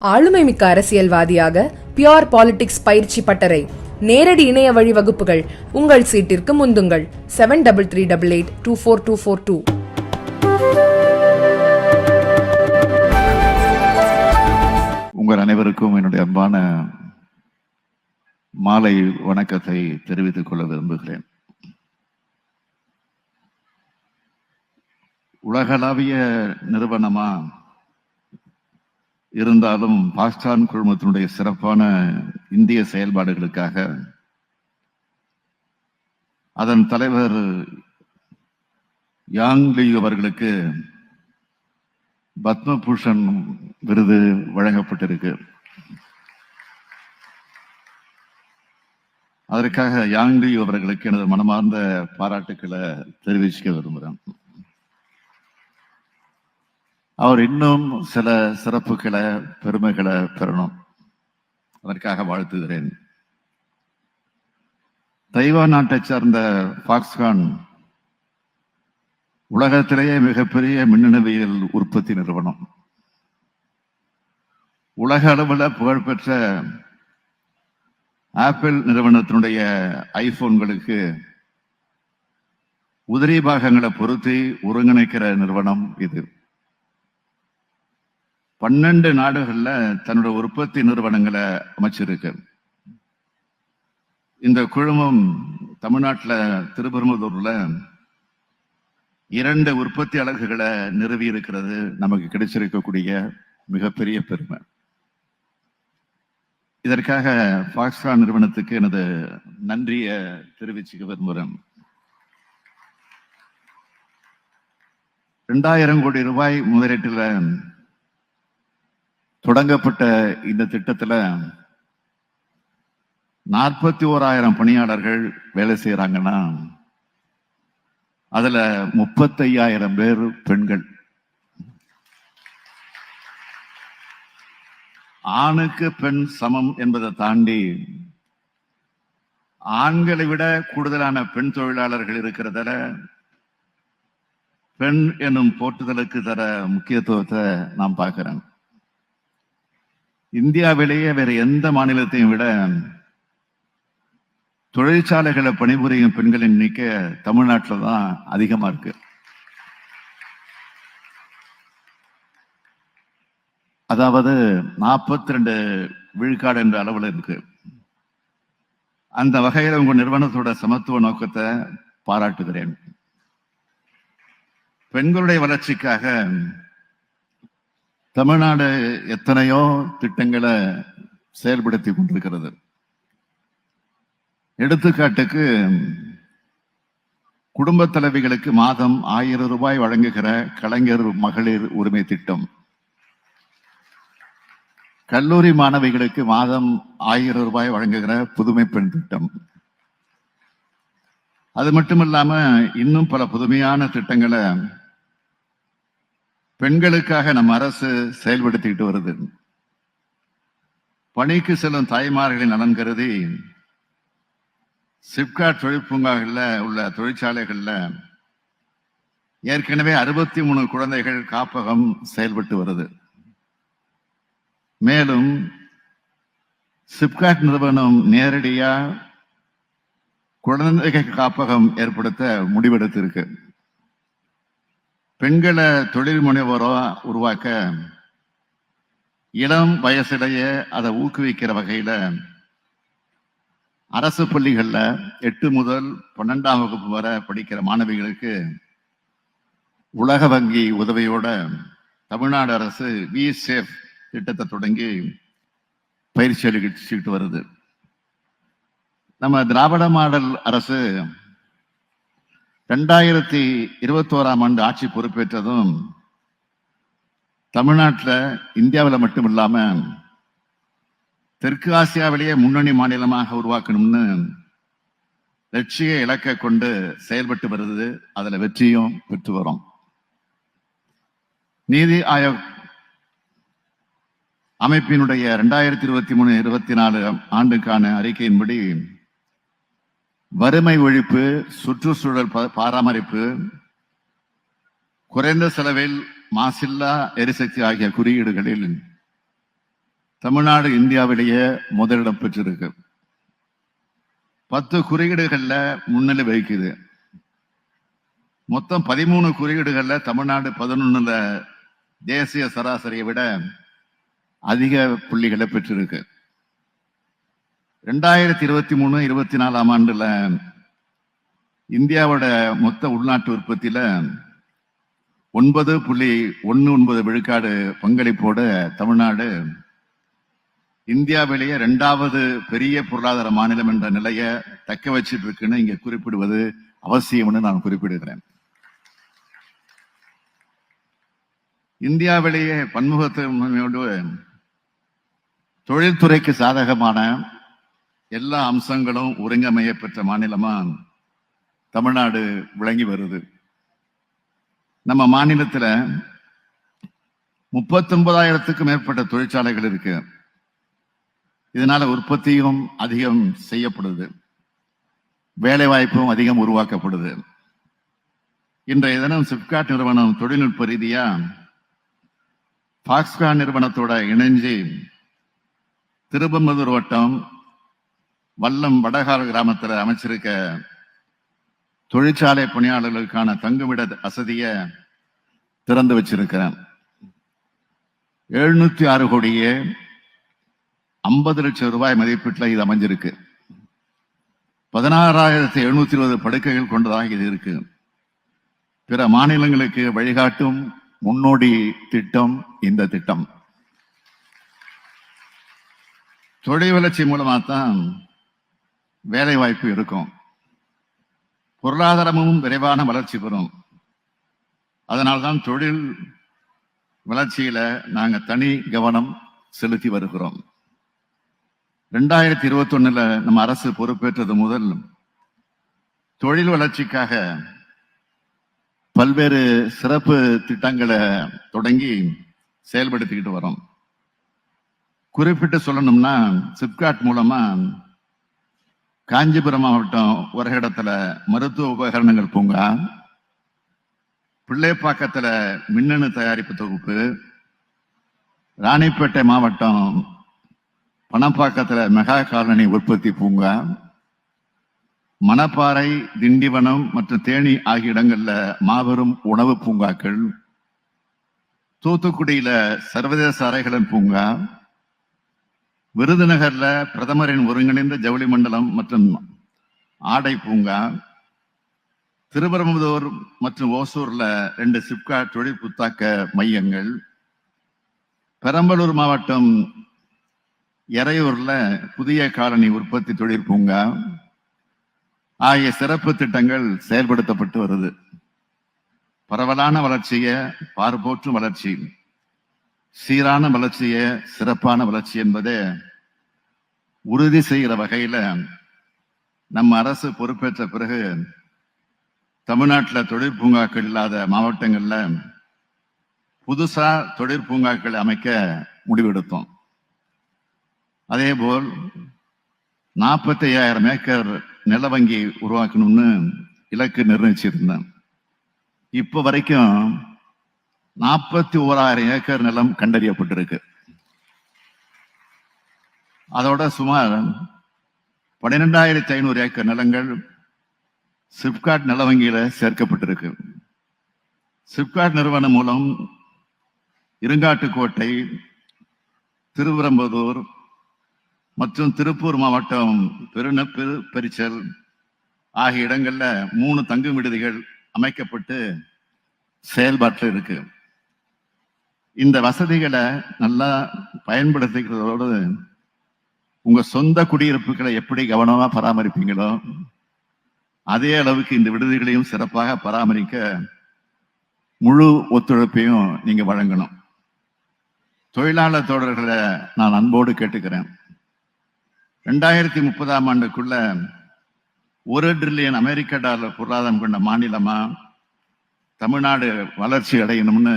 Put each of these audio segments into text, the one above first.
ஆளுமை மிக்க அரசியல்வாதியாக பியோர் பாலிடிக்ஸ் பயிற்சி பட்டறை. நேரடி இணைய வழி வகுப்புகள். உங்கள் சீட்டிற்கு முந்துங்கள். Seven double three double eight two four two four two உங்கள் அனைவருக்கும் என்னுடைய அன்பான மாலை வணக்கத்தை தெரிவித்துக் கொள்ள விரும்புகிறேன். உலகளாவிய நிறுவனமா இருந்தாலும் பாஸ்டான் குழுமத்தினுடைய சிறப்பான இந்திய செயல்பாடுகளுக்காக அதன் தலைவர் யாங் லீ அவர்களுக்கு பத்மபூஷன் விருது வழங்கப்பட்டிருக்கு. அதற்காக யாங்லி அவர்களுக்கு எனது மனமார்ந்த பாராட்டுக்களை தெரிவிச்சுக்க விரும்புகிறேன். அவர் இன்னும் சில சிறப்புகளை பெருமைகளை பெறணும். அதற்காக வாழ்த்துகிறேன். தைவான் நாட்டை சார்ந்த பாக்ஸ்கான் உலகத்திலேயே மிகப்பெரிய மின்னணுவியல் உற்பத்தி நிறுவனம். உலக அளவில் புகழ்பெற்ற ஆப்பிள் நிறுவனத்தினுடைய ஐபோன்களுக்கு உதிரி பாகங்களை பொருத்தி ஒருங்கிணைக்கிற நிறுவனம் இது. பன்னெண்டு நாடுகள்ல தன்னோட உற்பத்தி நிறுவனங்களை அமைச்சிருக்கு. இந்த குழுமம் தமிழ்நாட்டில் திருப்பெரும்புதூர்ல இரண்டு உற்பத்தி அலகுகளை நிறுவி இருக்கிறது நமக்கு கிடைச்சிருக்கக்கூடிய மிகப்பெரிய பெருமை. இதற்காக பாக்ஸ்கான் நிறுவனத்துக்கு எனது நன்றியை தெரிவிச்சுக்க விரும்புகிறேன். ரெண்டாயிரம் கோடி ரூபாய் முதலீட்டுல தொடங்கப்பட்ட இந்த திட்டத்தில் நாற்பத்தி ஓராயிரம் பணியாளர்கள் வேலை செய்கிறாங்கன்னா அதில் முப்பத்தையாயிரம் பேர் பெண்கள். ஆணுக்கு பெண் சமம் என்பதை தாண்டி ஆண்களை விட கூடுதலான பெண் தொழிலாளர்கள் இருக்கிறதால பெண் என்னும் போட்டுதலுக்கு தர முக்கியத்துவத்தை நாம் பார்க்கிறோம். இந்தியாவிலேயே வேற எந்த மாநிலத்தையும் விட தொழிற்சாலைகளை பணிபுரியும் பெண்களின் எண்ணிக்கை தமிழ்நாட்டில் தான் அதிகமா இருக்கு. அதாவது நாற்பத்தி ரெண்டு விழுக்காடு என்ற அளவில் இருக்கு. அந்த வகையில் உங்க நிறுவனத்தோட சமத்துவ நோக்கத்தை பாராட்டுகிறேன். பெண்களுடைய வளர்ச்சிக்காக தமிழ்நாடு எத்தனையோ திட்டங்களை செயல்படுத்தி கொண்டிருக்கிறது. எடுத்துக்காட்டுக்கு குடும்ப தலைவிகளுக்கு மாதம் ஆயிரம் ரூபாய் வழங்குகிற கலைஞர் மகளிர் உரிமை திட்டம். கல்லூரி மாணவிகளுக்கு மாதம் ஆயிரம் ரூபாய் வழங்குகிற புதுமை பெண் திட்டம். அது மட்டும் இல்லாம இன்னும் பல புதுமையான திட்டங்களை பெண்களுக்காக நம்ம அரசு செயல்படுத்திக்கிட்டு வருது. பணிக்கு செல்லும் தாய்மார்களின் நலன் கருதி சிப்காட் தொழிற்பூங்காக்களில் உள்ள தொழிற்சாலைகளில் ஏற்கனவே அறுபத்தி மூணு குழந்தைகள் காப்பகம் செயல்பட்டு வருது. மேலும் சிப்காட் நிறுவனம் நேரடியாக குழந்தைகள் காப்பகம் ஏற்படுத்த முடிவெடுத்திருக்கு. பெண்களை தொழில் முனைவோரோ உருவாக்க இளம் வயசிலேயே அதை ஊக்குவிக்கிற வகையில அரசு பள்ளிகளில் எட்டு முதல் பன்னெண்டாம் வகுப்பு வரை படிக்கிற மாணவிகளுக்கு உலக வங்கி உதவியோட தமிழ்நாடு அரசு வி சேஃப் திட்டத்தை தொடங்கி பயிற்சி அளிச்சுக்கிட்டு வருது. நம்ம திராவிட மாடல் அரசு ரெண்டாயிரத்தி இருபத்தோராம் ஆண்டு ஆட்சி பொறுப்பேற்றதும் தமிழ்நாட்டில் இந்தியாவில் மட்டும் இல்லாமல் தெற்கு ஆசியாவிலேயே முன்னணி மாநிலமாக உருவாக்கணும்னு லட்சிய இலக்கை கொண்டு செயல்பட்டு வருது. அதுல வெற்றியும் பெற்று வரும். நீதி ஆயோக் அமைப்பினுடைய ரெண்டாயிரத்தி இருபத்தி மூணு இருபத்தி நாலு ஆண்டுக்கான அறிக்கையின்படி வறுமை ஒழிப்பு சுற்றுச்சூழல் ப- பராமரிப்பு குறைந்த செலவில் மாசில்லா எரிசக்தி ஆகிய குறியீடுகளில் தமிழ்நாடு இந்தியாவிலேயே முதலிடம் பெற்றிருக்கு. பத்து குறியீடுகள்ல முன்னிலை வகிக்குது. மொத்தம் பதிமூணு குறியீடுகள்ல தமிழ்நாடு பதினொன்னுல தேசிய சராசரியை விட அதிக புள்ளிகளை பெற்றிருக்கு. ரெண்டாயிரத்தி இருபத்தி மூணு இருபத்தி நாலாம் ஆண்டுல இந்தியாவோட மொத்த உள்நாட்டு உற்பத்தியில ஒன்பது புள்ளி ஒன்னு ஒன்பது விழுக்காடு பங்களிப்போட தமிழ்நாடு இந்தியாவிலேயே ரெண்டாவது பெரிய பொருளாதார மாநிலம் என்ற நிலையை தக்க வச்சிட்டு இருக்குன்னு இங்க குறிப்பிடுவது அவசியம்னு நான் குறிப்பிடுகிறேன். இந்தியாவிலேயே பன்முகத்தன்மையோடு தொழில்துறைக்கு சாதகமான எல்லா அம்சங்களும் ஒருங்கமைய பெற்ற மாநிலமா தமிழ்நாடு விளங்கி வருது. நம்ம மாநிலத்துல முப்பத்தொன்பதாயிரத்துக்கும் மேற்பட்ட தொழிற்சாலைகள் இருக்கு. இதனால உற்பத்தியும் அதிகம் செய்யப்படுது. வேலை வாய்ப்பும் அதிகம் உருவாக்கப்படுது. இன்றைய தினம் சிப்காட் நிறுவனம் தொழில்நுட்ப ரீதியா பாக்ஸ்கான் நிறுவனத்தோட இணைஞ்சு திருப்பம்பதூர் வட்டம் வல்லம் வடகார கிராமத்துல அமைச்சிருக்க தொழிற்சாலை பணியாளர்களுக்கான தங்குமிட வசதியை திறந்து வச்சிருக்கிறேன். எழுநூத்தி ஆறு கோடியே ஐம்பது லட்சம் ரூபாய் மதிப்பீட்டில் இது அமைஞ்சிருக்கு. பதினாறாயிரத்தி எழுநூத்தி இருபது படுக்கைகள் கொண்டதாக இது இருக்கு. பிற மாநிலங்களுக்கு வழிகாட்டும் முன்னோடி திட்டம் இந்த திட்டம். தொழில் வளர்ச்சி மூலமாக தான் வேலை வாய்ப்பு இருக்கும். பொருளாதாரமும் விரைவான வளர்ச்சி பெறும். அதனால்தான் தொழில் வளர்ச்சியில நாங்கள் தனி கவனம் செலுத்தி வருகிறோம். ரெண்டாயிரத்தி இருபத்தி ஒண்ணுல நம்ம அரசு பொறுப்பேற்றது முதல் தொழில் வளர்ச்சிக்காக பல்வேறு சிறப்பு திட்டங்களை தொடங்கி செயல்படுத்திக்கிட்டு வரோம். குறிப்பிட்டு சொல்லணும்னா சிப்காட் மூலமா காஞ்சிபுரம் மாவட்டம் ஒரு இடத்துல மருத்துவ உபகரணங்கள் பூங்கா பிள்ளைப்பாக்கத்துல மின்னணு தயாரிப்பு தொகுப்பு ராணிப்பேட்டை மாவட்டம் பணப்பாக்கத்துல மெகா காலனி உற்பத்தி பூங்கா மணப்பாறை திண்டிவனம் மற்றும் தேனி ஆகிய இடங்கள்ல மாபெரும் உணவு பூங்காக்கள் தூத்துக்குடியில சர்வதேச அறைகளின் பூங்கா விருதுநகர்ல பிரதமரின் ஒருங்கிணைந்த ஜவுளி மண்டலம் மற்றும் ஆடை பூங்கா திருப்பரம்புதூர் மற்றும் ஓசூர்ல ரெண்டு சிப்கா தொழில் புத்தாக்க மையங்கள் பெரம்பலூர் மாவட்டம் எறையூர்ல புதிய காலனி உற்பத்தி தொழில் பூங்கா ஆகிய சிறப்பு திட்டங்கள் செயல்படுத்தப்பட்டு வருது. பரவலான வளர்ச்சியை பார்போற்றும் வளர்ச்சி. சீரான வளர்ச்சிய சிறப்பான வளர்ச்சி என்பதை உறுதி செய்கிற வகையில நம்ம அரசு பொறுப்பேற்ற பிறகு தமிழ்நாட்டில் தொழிற்பூங்காக்கள் இல்லாத மாவட்டங்களில் புதுசா தொழிற்பூங்காக்களை அமைக்க முடிவெடுத்தோம். அதேபோல் நாற்பத்தி ஐயாயிரம் ஏக்கர் நில வங்கி உருவாக்கணும்னு இலக்கு நிர்ணயிச்சிருந்தேன். இப்போ வரைக்கும் நாற்பத்தி ஓராயிரம் ஏக்கர் நிலம் கண்டறியப்பட்டிருக்கு. அதோட சுமார் பன்னிரெண்டாயிரத்தி ஐநூறு ஏக்கர் நிலங்கள் சிப்காட் நில வங்கியில சேர்க்கப்பட்டிருக்கு. சிப்காட் நிறுவனம் மூலம் இருங்காட்டுக்கோட்டை திருவிரம்பதூர் மற்றும் திருப்பூர் மாவட்டம் பெருந பெரு பெரிச்சல் ஆகிய இடங்கள்ல மூணு தங்கும் விடுதிகள் அமைக்கப்பட்டு செயல்பாட்டில் இருக்குது இந்த வசதிகளை நல்லா பயன்படுத்திக்கிறதோடு உங்க சொந்த குடியிருப்புகளை எப்படி கவனமா பராமரிப்பீங்களோ அதே அளவுக்கு இந்த விடுதிகளையும் சிறப்பாக பராமரிக்க முழு ஒத்துழைப்பையும் நீங்க வழங்கணும். தொழிலாளர் தோழர்களை நான் அன்போடு கேட்டுக்கிறேன். ரெண்டாயிரத்தி முப்பதாம் ஆண்டுக்குள்ள ஒரு ட்ரில்லியன் அமெரிக்க டாலர் பொருளாதாரம் கொண்ட மாநிலமா தமிழ்நாடு வளர்ச்சி அடையணும்னு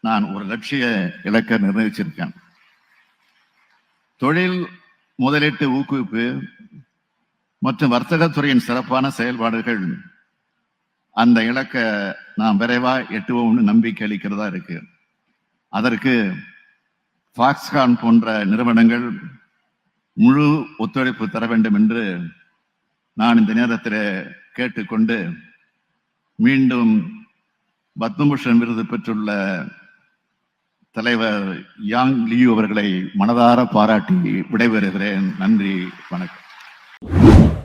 நான் ஒரு லட்சிய இலக்க நிர்ணயிச்சிருக்கேன். தொழில் முதலீட்டு ஊக்குவிப்பு மற்றும் வர்த்தகத்துறையின் சிறப்பான செயல்பாடுகள் அந்த இலக்கை நாம் விரைவா எட்டுவோம்னு நம்பிக்கை அளிக்கிறதா இருக்கு. அதற்கு ஃபாக்ஸ்கான் போன்ற நிறுவனங்கள் முழு ஒத்துழைப்பு தர வேண்டும் என்று நான் இந்த நேரத்தில் கேட்டுக்கொண்டு மீண்டும் பத்மபூஷன் விருது பெற்றுள்ள தலைவர் யாங் லியூ அவர்களை மனதார பாராட்டி விடைபெறுகிறேன். நன்றி வணக்கம்.